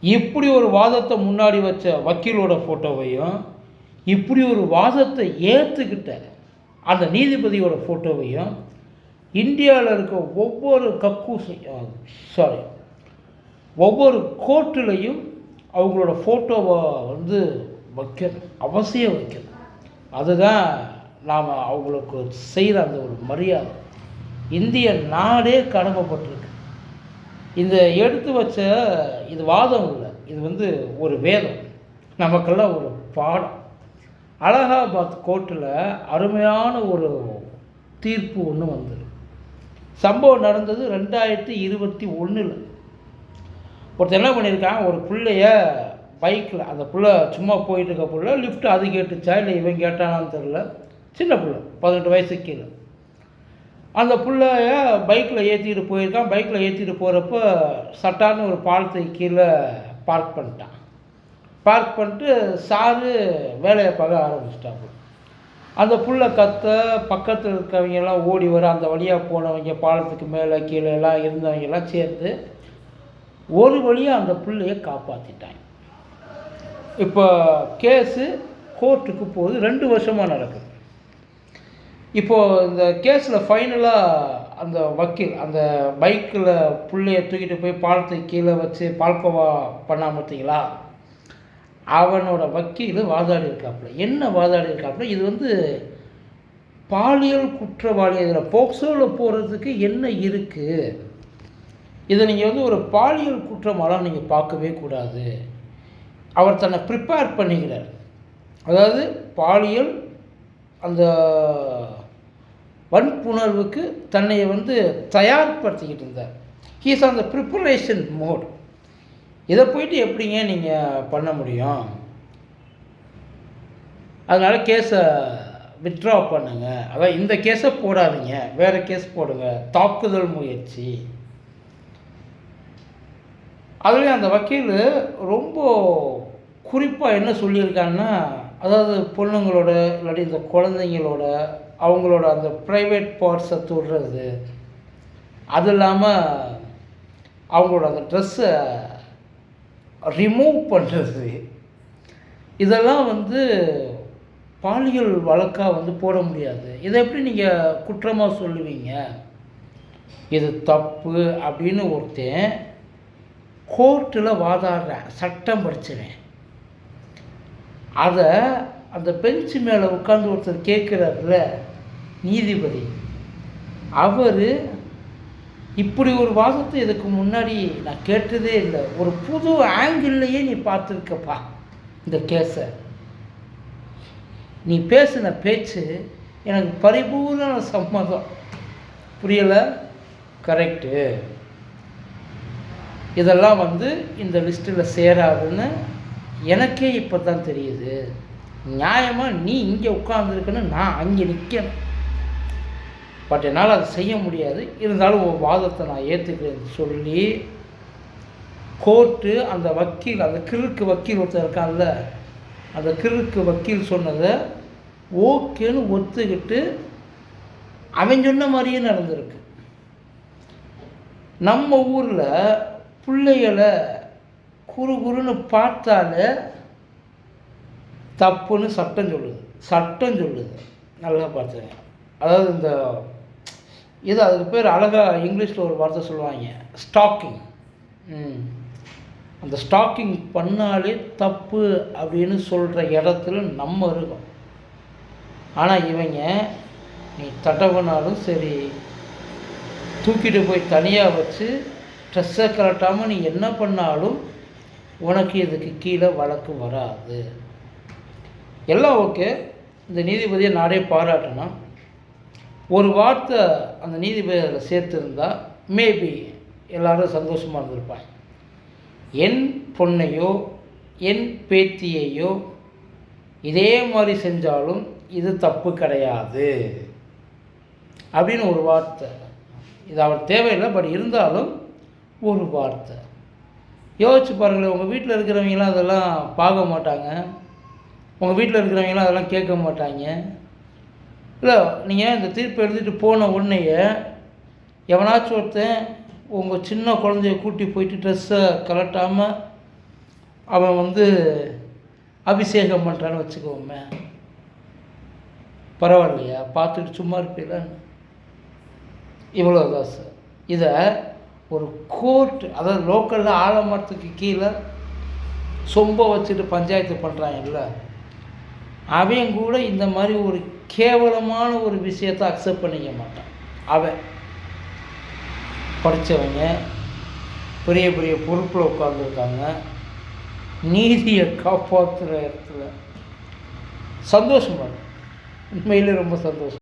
இப்படி ஒரு வாதத்தை முன்னாடி வச்ச வக்கீலோட ஃபோட்டோவையும் இப்படி ஒரு வாதத்தை ஏற்றுக்கிட்ட அந்த நீதிபதியோட ஃபோட்டோவையும் இந்தியாவில் இருக்க ஒவ்வொரு கக்கூசி சாரி ஒவ்வொரு கோர்ட்டுலையும் அவங்களோட ஃபோட்டோவை வந்து வைக்கணும் அவசியம் வைக்கணும். அதுதான் நாம் அவங்களுக்கு செய்கிற அந்த ஒரு மரியாதை. இந்திய நாடே கடமைப்பட்டிருக்கு. இந்த எடுத்து வச்ச இது வாதம் இல்லை. இது வந்து ஒரு வேதம். நமக்கெல்லாம் ஒரு பாடம். அலகாபாத் கோர்ட்டில் அருமையான ஒரு தீர்ப்பு ஒன்று வந்தது. சம்பவம் நடந்தது ரெண்டாயிரத்தி இருபத்தி ஒன்றில் ஒருத்தர் என்ன பண்ணியிருக்கான்? ஒரு பிள்ளைய பைக்கில் அந்த புள்ள சும்மா போயிட்டு இருக்க புள்ள லிஃப்ட் அது கேட்டுச்சா? இல்லை இவன் கேட்டானான்னு தெரில சின்ன பிள்ளை பதினெட்டு வயசு கீழே. அந்த புள்ளைய பைக்கில் ஏற்றிட்டு போயிருக்கான். பைக்கில் ஏற்றிட்டு போகிறப்போ சட்டான்னு ஒரு பாலத்துக்கு கீழே பார்க் பண்ணிட்டான். பார்க் பண்ணிட்டு சாரு வேலையை பார்க்க ஆரம்பிச்சிட்டாங்க அந்த புள்ள கத்த பக்கத்தில் இருக்கவங்கெல்லாம் ஓடி வர அந்த வழியாக போனவங்க பாலத்துக்கு மேலே கீழே எல்லாம் இருந்தவங்க எல்லாம் சேர்ந்து ஒரு வழியாக அந்த பிள்ளைய காப்பாற்றிட்டாங்க இப்போ கேஸு கோர்ட்டுக்கு போகுது. ரெண்டு வருஷமாக நடக்குது. இப்போது இந்த கேஸில் ஃபைனலாக அந்த வக்கீல் அந்த பைக்கில் பிள்ளைய தூக்கிட்டு போய் பாலத்துக்கு கீழே வச்சு பால்கோவா பண்ணாமல் பார்த்தீங்களா அவனோட வக்கீல் வாதாடி இருக்காப்புல. என்ன வாதாடி இருக்காப்புல? இது வந்து பாலியல் குற்றவாளி. இதில் போக்சோவில் போகிறதுக்கு என்ன இருக்குது இதை நீங்கள் வந்து ஒரு பாலியல் குற்றமாலாம் நீங்கள் பார்க்கவே கூடாது. அவர் தன்னை ப்ரிப்பேர் பண்ணிக்கிறார். அதாவது பாலியல் அந்த வன்புணர்வுக்கு தன்னை வந்து தயார்படுத்திக்கிட்டு இருந்தார். He's on the preparation mode இதை போயிட்டு எப்படிங்க நீங்கள் பண்ண முடியும்? அதனால் கேஸை வித்ட்ரா பண்ணுங்க. அதான் இந்த கேஸை போடாதீங்க. வேறு கேஸ் போடுங்க. தாக்குதல் முயற்சி. அதுலேயும் அந்த வக்கீல் ரொம்ப குறிப்பாக என்ன சொல்லியிருக்காங்கன்னா அதாவது பொண்ணுங்களோட இல்லாட்டி இந்த குழந்தைங்களோட அவங்களோட அந்த ப்ரைவேட் பார்ட்ஸை தொடுறது. அது இல்லாமல் அவங்களோட அந்த ட்ரெஸ்ஸை ரிமூவ் பண்ணுறது இதெல்லாம் வந்து பாலியல் வழக்காக வந்து போட முடியாது. இதை எப்படி நீங்கள் குற்றமாக சொல்லுவீங்க? இது தப்பு அப்படின்னு ஒருத்தன் கோர்ட்டில் வாதாடுறேன். சட்டம் படிச்சுவேன் அதை அந்த பெஞ்சு மேலே உட்காந்து ஒருத்தர் கேட்குறாருல நீதிபதி. அவர் இப்படி ஒரு வாதத்தை இதுக்கு முன்னாடி நான் கேட்டதே இல்லை. ஒரு புது ஆங்கிள்லையே நீ பார்த்துருக்கப்பா இந்த கேஸை நீ பேசின பேச்சு எனக்கு பரிபூர்ண சம்மதம். புரியலை? கரெக்டு இதெல்லாம் வந்து இந்த லிஸ்ட்டில் சேராதுன்னு எனக்கே இப்போ தான் தெரியுது. நியாயமாக நீ இங்கே உட்காந்துருக்குன்னு நான் அங்கே நிற்கணும் பட் என்னால் அதை செய்ய முடியாது. இருந்தாலும் ஒரு வாதத்தை நான் ஏற்றுக்கிறேன் சொல்லி கோர்ட்டு அந்த வக்கீல் அந்த கிறுக்கு வக்கீல் ஒருத்தர் இருக்கான்ல அந்த கிறுக்கு வக்கீல் சொன்னதை ஓகேன்னு ஒத்துக்கிட்டு அவன் சொன்ன மாதிரியே நடந்திருக்கு. நம்ம ஊரில் பிள்ளைகளை குறு குறுன்னு பார்த்தாலே தப்புன்னு சட்டம் சொல்லுது. சட்டம் சொல்லுது. நல்லா பார்த்துங்க. அதாவது இந்த இது அதுக்கு பேர் அழகாக இங்கிலீஷில் ஒரு வார்த்தை சொல்லுவாங்க. ஸ்டாக்கிங். அந்த ஸ்டாக்கிங் பண்ணாலே தப்பு அப்படின்னு சொல்கிற இடத்துல நம்ம இருக்கோம். ஆனால் இவங்க நீ தட்டவனாலும் சரி தூக்கிட்டு போய் தனியாக வச்சு ட்ரெஸ்ஸை கலட்டாமல் நீ என்ன பண்ணாலும் உனக்கு இதுக்கு கீழே வழக்கு வராது. எல்லாம் ஓகே. இந்த நீதிபதியை நாடே பாராட்டணும். ஒரு வார்த்தை அந்த நீதிபதி அதில் சேர்த்துருந்தா மேபி எல்லாரும் சந்தோஷமாக இருந்திருப்பாங்க. என் பொண்ணையோ என் பேத்தியையோ இதே மாதிரி செஞ்சாலும் இது தப்பு கிடையாது. அப்படின்னு ஒரு வார்த்தை. இது அவர் தேவையில்லை பட் இருந்தாலும் ஒரு வார்த்தை. யோசிச்சு பாருங்களேன் உங்கள் வீட்டில் இருக்கிறவங்களாம் அதெல்லாம் பார்க்க மாட்டாங்க. உங்கள் வீட்டில் இருக்கிறவங்களாம் அதெல்லாம் கேட்க மாட்டாங்க. இல்லை நீங்கள் இந்த தீர்ப்பு எழுதிட்டு போன உடனேயே எவனாச்சும் ஒருத்தன் உங்கள் சின்ன குழந்தைய கூட்டி போயிட்டு ட்ரெஸ்ஸை கலட்டாமல் அவன் வந்து அபிஷேகம் பண்ணுறான்னு வச்சுக்கோமே. பரவாயில்லையா? பார்த்துட்டு சும்மா இருப்பீங்களா? இவ்வளோதான் சார் இதை ஒரு கோர்ட் அதாவது லோக்கலில் ஆலமரத்துக்கு கீழே சொம்ப வச்சுட்டு பஞ்சாயத்து பண்ணுறாங்கல்ல அவன் கூட இந்த மாதிரி ஒரு கேவலமான ஒரு விஷயத்தை அக்செப்ட் பண்ணிக்க மாட்டான். அவன். படித்தவங்க பெரிய பெரிய பொறுப்பில் உட்காந்துருக்காங்க நீதியை காப்பாற்றுற இடத்துல. சந்தோஷமாக இருக்கு. உண்மையிலே ரொம்ப சந்தோஷம்.